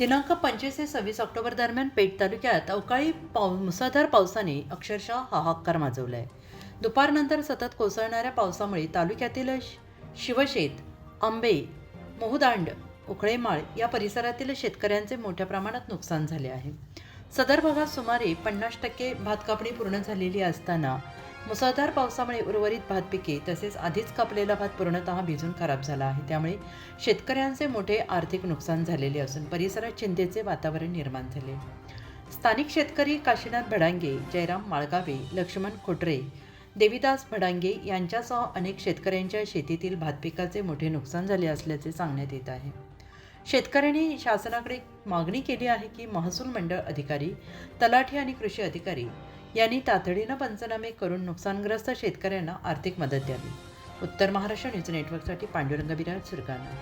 दिनांक पंचवीस ते सव्वीस ऑक्टोबर दरम्यान पेठ तालुक्यात अवकाळी पाव मुसळधार पावसाने अक्षरशः हाहाकार माजवला आहे दुपारनंतर सतत कोसळणाऱ्या पावसामुळे तालुक्यातील श- शिवशेत आंबे मोहदांड उखळेमाळ या परिसरातील शेतकऱ्यांचे मोठ्या प्रमाणात नुकसान झाले आहे. सदर भागात सुमारे पन्नास टक्के भात कापणी पूर्ण झालेली असताना मुसळधार पावसामुळे उर्वरित भात पिके तसेच आधीच कापलेला भात पूर्णतः भिजून खराब झाला आहे. त्यामुळे शेतकऱ्यांचे मोठे आर्थिक नुकसान झालेले असून परिसरात चिंतेचे वातावरण निर्माण झाले. स्थानिक शेतकरी काशीनाथ भडांगे जयराम माळगावे लक्ष्मण खोटरे देवीदास भडांगे यांच्यासह अनेक शेतकऱ्यांच्या शेतीतील भात पिकाचे मोठे नुकसान झाले असल्याचे सांगण्यात येत आहे. शेतकऱ्यांनी शासनाकडे मागणी केली आहे की महसूल मंडळ अधिकारी तलाठी आणि कृषी अधिकारी यांनी तातडीनं पंचनामे करून नुकसानग्रस्त शेतकऱ्यांना आर्थिक मदत द्यावी. उत्तर महाराष्ट्र न्यूज नेटवर्कसाठी पांडुरंग बिराज सुरगाणा.